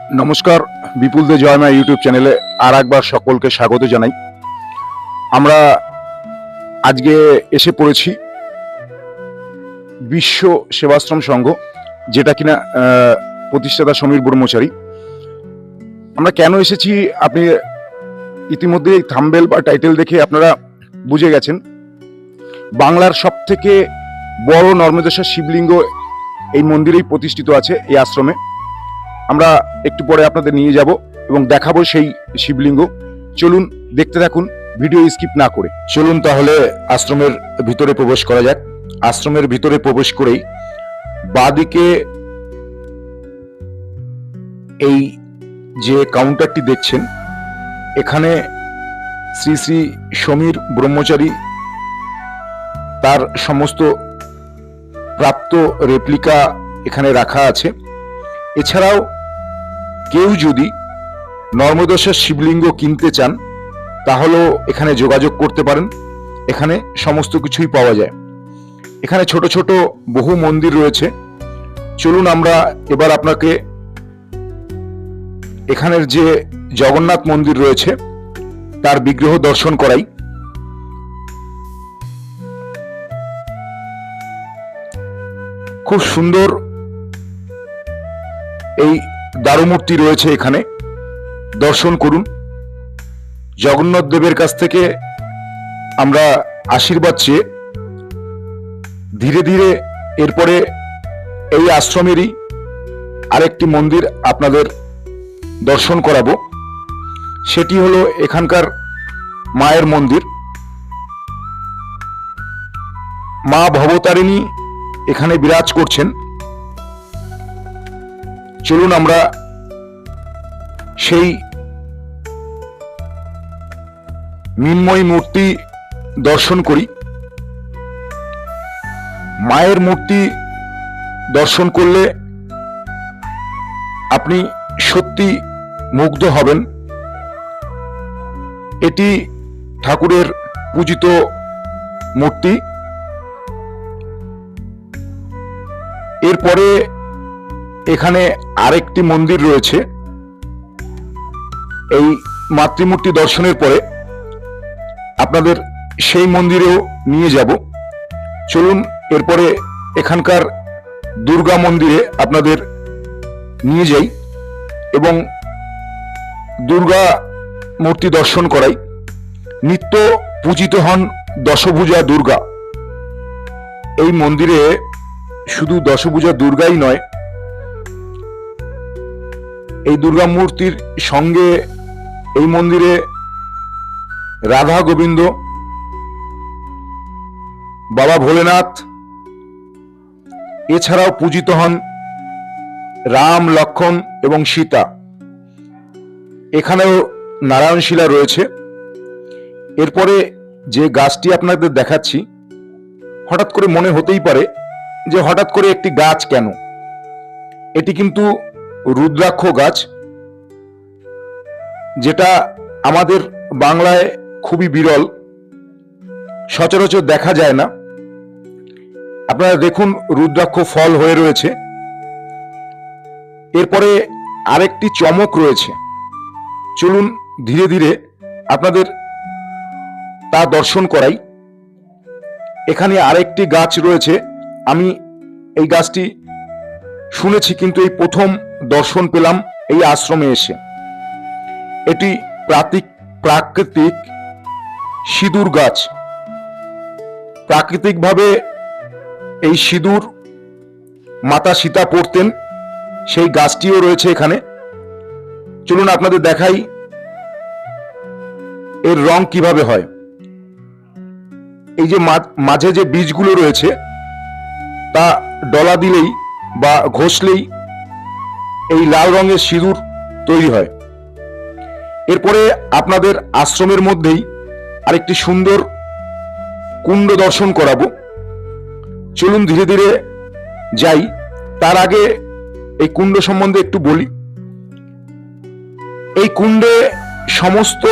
নমস্কার, বিপুল দে জয়মা ইউটিউব চ্যানেলে আর একবার সকলকে স্বাগত জানাই। আমরা আজকে এসে পড়েছি বিশ্ব সেবাশ্রম সংঘ, যেটা কিনা প্রতিষ্ঠাতা সমীর ব্রহ্মচারী। আমরা কেন এসেছি আপনি ইতিমধ্যে থাম্বেল বা টাইটেল দেখে আপনারা বুঝে গেছেন। বাংলার সব থেকে বড় নর্মদেশ্বর শিবলিঙ্গ এই মন্দিরেই প্রতিষ্ঠিত আছে, এই আশ্রমে। আমরা একটু পরে আপনাদের নিয়ে যাব এবং দেখাবো সেই শিবলিঙ্গ। চলুন দেখতে থাকুন, ভিডিও স্কিপ না করে। চলুন তাহলে আশ্রমের ভিতরে প্রবেশ করা যাক। আশ্রমের ভিতরে প্রবেশ করেই বাদিকে এই যে কাউন্টারটি দেখছেন, এখানে শ্রী শ্রী সমীর ব্রহ্মচারী তার সমস্ত প্রাপ্ত রেপ্লিকা এখানে রাখা আছে। এছাড়াও কেউ যদি নর্মদশার শিবলিঙ্গ কিনতে চান, তাহলেও এখানে যোগাযোগ করতে পারেন। এখানে সমস্ত কিছুই পাওয়া যায়। এখানে ছোট ছোট বহু মন্দির রয়েছে। চলুন আমরা এবার আপনাকে এখানের যে জগন্নাথ মন্দির রয়েছে, তার বিগ্রহ দর্শন করাই। খুব সুন্দর এই দারুমূর্তি রয়েছে এখানে। দর্শন করুন। জগন্নাথ দেবের কাছ থেকে আমরা আশীর্বাদ চেয়ে ধীরে ধীরে এরপরে এই আশ্রমেরই আরেকটি মন্দির আপনাদের দর্শন করাবো। সেটি হলো এখানকার মায়ের মন্দির। মা ভবতারিণী এখানে বিরাজ করছেন। চলুন আমরা সেই মিন্ময় মূর্তি দর্শন করি। মায়ের মূর্তি দর্শন করলে আপনি সত্যি মুগ্ধ হবেন। এটি ঠাকুরের পূজিত মূর্তি। এরপরে এখানে আরেকটি মন্দির রয়েছে। এই মাতৃমূর্তি দর্শনের পরে আপনাদের সেই মন্দিরেও নিয়ে যাব। চলুন, এরপরে এখানকার দুর্গা মন্দিরে আপনাদের নিয়ে যাই এবং দুর্গা মূর্তি দর্শন করাই। নিত্য পূজিত হন দশভুজা দুর্গা। এই মন্দিরে শুধু দশভুজা দুর্গাই নয় এই দুর্গা মূর্তির সঙ্গে এই মন্দিরে রাধা গোবিন্দ, বাবা ভোলেনাথ, এছাড়াও পূজিত হন রাম, লক্ষণ এবং সীতা। এখানেও নারায়ণ শিলা রয়েছে। এরপরে যে গাছটি আপনাদের দেখাচ্ছি, হঠাৎ করে মনে হতেই পারে যে হঠাৎ করে একটি গাছ কেন? এটি কিন্তু রুদ্রাক্ষ গাছ, যেটা আমাদের বাংলায় খুবই বিরল, সচরাচর দেখা যায় না। আপনারা দেখুন রুদ্রাক্ষ ফল হয়ে রয়েছে। এরপরে আরেকটি চমক রয়েছে। চলুন ধীরে ধীরে আপনাদের তা দর্শন করাই। এখানে আরেকটি গাছ রয়েছে। আমি এই গাছটি শুনেছি, কিন্তু এই প্রথম দর্শন পেলাম এই আশ্রমে এসে। এটি প্রাতিক, প্রাকৃতিক সিঁদুর গাছ। প্রাকৃতিকভাবে এই সিঁদুর মাতা সীতা পড়তেন সেই গাছটিও রয়েছে এখানে। চলুন আপনাদের দেখাই এর রং কীভাবে হয়। এই যে মাঝে যে বীজগুলো রয়েছে, তা ডলা দিলেই বা ঘষলেই এই লাল রঙের সিঁদুর তৈরি হয়। এরপরে আপনাদের আশ্রমের মধ্যেই আরেকটি সুন্দর কুণ্ড দর্শন করাবো। চলুন ধীরে ধীরে যাই। তার আগে এই কুণ্ড সম্বন্ধে একটু বলি। এই কুণ্ডে সমস্ত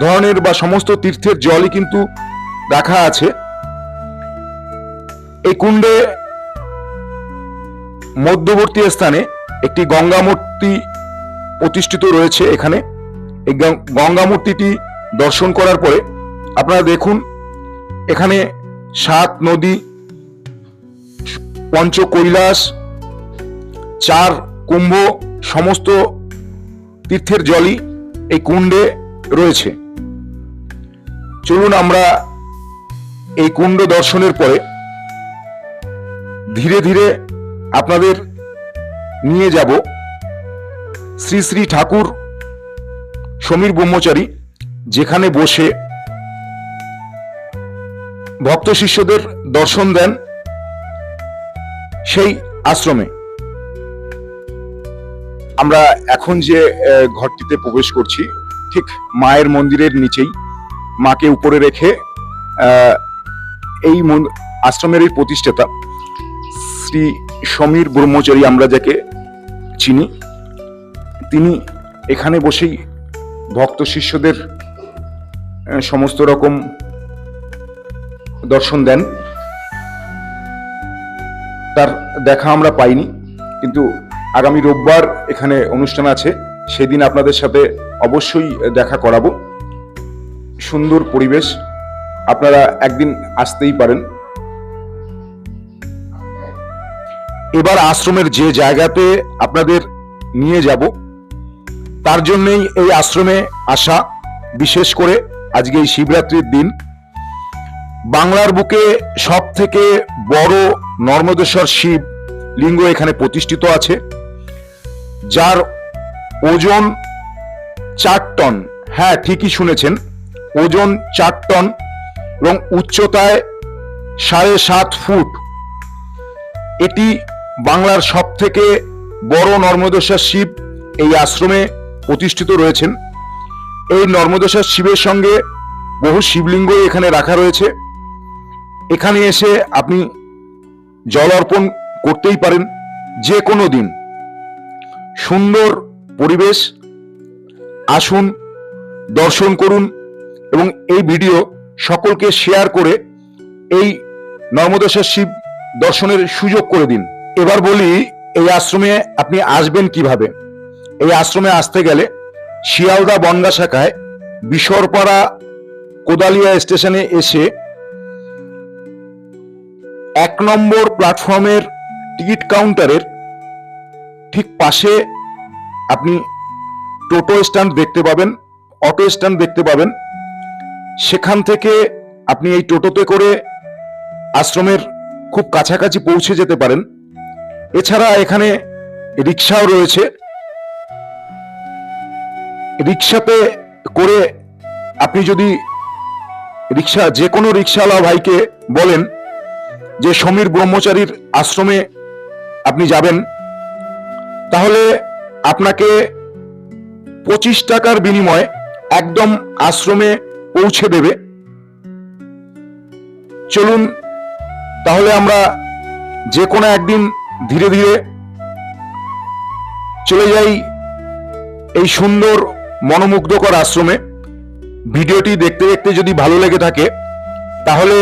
ধরনের বা সমস্ত তীর্থের জলই কিন্তু রাখা আছে। এই কুণ্ডে মধ্যবর্তী স্থানে একটি গঙ্গা মূর্তি প্রতিষ্ঠিত রয়েছে এখানে। এই গঙ্গা মূর্তিটি দর্শন করার পরে আপনারা দেখুন, এখানে সাত নদী পঞ্চ কৈলাস চার কুম্ভ, সমস্ত তীর্থের জলই এই কুণ্ডে রয়েছে। চলুন আমরা এই কুণ্ড দর্শনের পরে ধীরে ধীরে আপনাদের নিয়ে যাব শ্রী শ্রী ঠাকুর সমীর ব্রহ্মচারী যেখানে বসে ভক্ত শিষ্যদের দর্শন দেন সেই আশ্রমে। আমরা এখন যে ঘরটিতে প্রবেশ করছি, ঠিক মায়ের মন্দিরের নিচেই, মাকে উপরে রেখে এই আশ্রমের এই প্রতিষ্ঠাতা শ্রী সমীর ব্রহ্মচারী আমরা যাকে চিনি তিনি এখানে বসেই ভক্ত শিষ্যদের সমস্ত রকম দর্শন দেন। তার দেখা আমরা পাইনি, কিন্তু আগামী রোববার এখানে অনুষ্ঠান আছে, সেদিন আপনাদের সাথে অবশ্যই দেখা করাবো। সুন্দর পরিবেশ, আপনারা একদিন আসতেই পারেন। এবার আশ্রমের যে জায়গাতে আপনাদের নিয়ে যাব, তার জন্যই এই আশ্রমে আসা, বিশেষ করে আজকে এই শিবরাত্রির দিন। বাংলার বুকে সব থেকে বড় নর্মদেশ্বর শিব লিঙ্গ এখানে প্রতিষ্ঠিত আছে, যার ওজন চার টন। হ্যাঁ ঠিকই শুনেছেন, ওজন চার টন এবং উচ্চতায় সাড়ে সাত ফুট। এটি বাংলার সব থেকে বড় নর্মদেশ্বর শিব এই আশ্রমে প্রতিষ্ঠিত রয়েছেন। এই নর্মদেশ্বর শিবের সঙ্গে বহু শিবলিঙ্গ এখানে রাখা রয়েছে। এখানে এসে আপনি জল অর্পণ করতেই পারেন যে কোনো দিন। সুন্দর পরিবেশ, আসুন, দর্শন করুন এবং এই ভিডিও সকলকে শেয়ার করে এই নর্মদেশ্বর শিব দর্শনের সুযোগ করে দিন। এবার বলি, এই আশ্রমে আপনি আসবেন কীভাবে? এই আশ্রমে আসতে গেলে শিয়ালদা বনগা শাখায় বিশরপাড়া কোদালিয়া স্টেশনে এসে এক নম্বর প্ল্যাটফর্মের টিকিট কাউন্টারের ঠিক পাশে আপনি টোটো স্ট্যান্ড দেখতে পাবেন, অটো স্ট্যান্ড দেখতে পাবেন। সেখান থেকে আপনি এই টোটোতে করে আশ্রমের খুব কাছাকাছি পৌঁছে যেতে পারেন। এছাড়া এখানে রিক্সাও রয়েছে। রিক্সাতে করে আপনি যদি রিক্সা যে কোনো রিক্সাওয়ালা ভাইকে বলেন যে, সমীর ব্রহ্মচারীর আশ্রমে আপনি যাবেন, তাহলে আপনাকে পঁচিশ টাকার বিনিময়ে একদম আশ্রমে পৌঁছে দেবে। চলুন, তাহলে আমরা যে কোনো একদিন ধীরে ধীরে চলে যাই এই সুন্দর মনোমুগ্ধকর আশ্রমে। ভিডিওটি দেখতে দেখতে যদি ভালো লেগে থাকে, তাহলে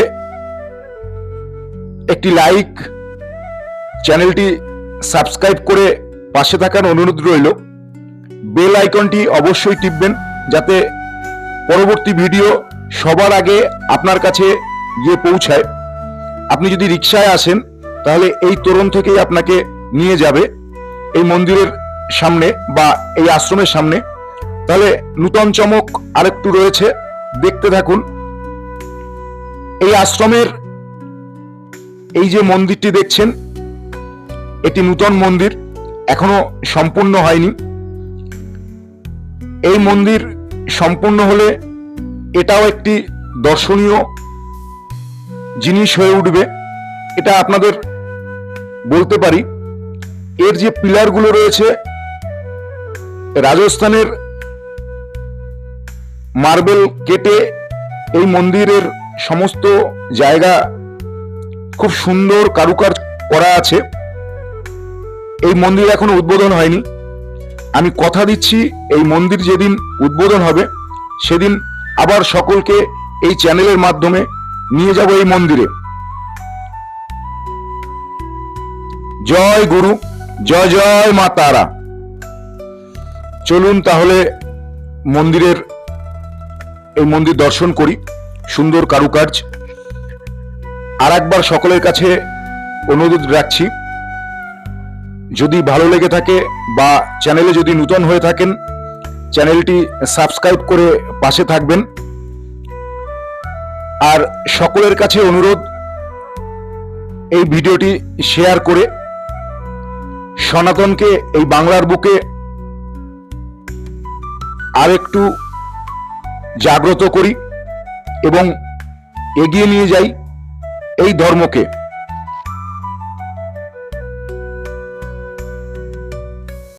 একটি লাইক, চ্যানেলটি সাবস্ক্রাইব করে পাশে থাকার অনুরোধ রইল। বেল আইকনটি অবশ্যই টিপবেন যাতে পরবর্তী ভিডিও সবার আগে আপনার কাছে গিয়ে পৌঁছায়। আপনি যদি রিক্সায় আসেন তাহলে এই তোরণ থেকেই আপনাকে নিয়ে যাবে এই মন্দিরের সামনে বা এই আশ্রমের সামনে। তাহলে নূতন চমক আরেকটু রয়েছে, দেখতে থাকুন। এই আশ্রমের এই যে মন্দিরটি দেখছেন, এটি নূতন মন্দির, এখনও সম্পূর্ণ হয়নি। এই মন্দির সম্পূর্ণ হলে এটাও একটি দর্শনীয় জিনিস হয়ে উঠবে। এটা আপনাদের বলতে পারি, এর যে পিলারগুলো রয়েছে, রাজস্থানের মার্বেল কেটে এই মন্দিরের সমস্ত জায়গা খুব সুন্দর কারুকাজ করা আছে। এই মন্দির এখনও উদ্বোধন হয়নি। আমি কথা দিচ্ছি, এই মন্দির যেদিন উদ্বোধন হবে, সেদিন আবার সকলকে এই চ্যানেলের মাধ্যমে নিয়ে যাব এই মন্দিরে। জয় গুরু, জয় জয় মা তারা। চলুন তাহলে মন্দিরের, এই মন্দির দর্শন করি, সুন্দর কারুকার্য। আর একবার সকলের কাছে অনুরোধ রাখছি, যদি ভালো লেগে থাকে বা চ্যানেলে যদি নূতন হয়ে থাকেন, চ্যানেলটি সাবস্ক্রাইব করে পাশে থাকবেন। আর সকলের কাছে অনুরোধ, এই ভিডিওটি শেয়ার করে সনাতনকে এই বাংলার বুকে আর একটু জাগ্রত করি এবং এগিয়ে নিয়ে যাই এই ধর্মকে।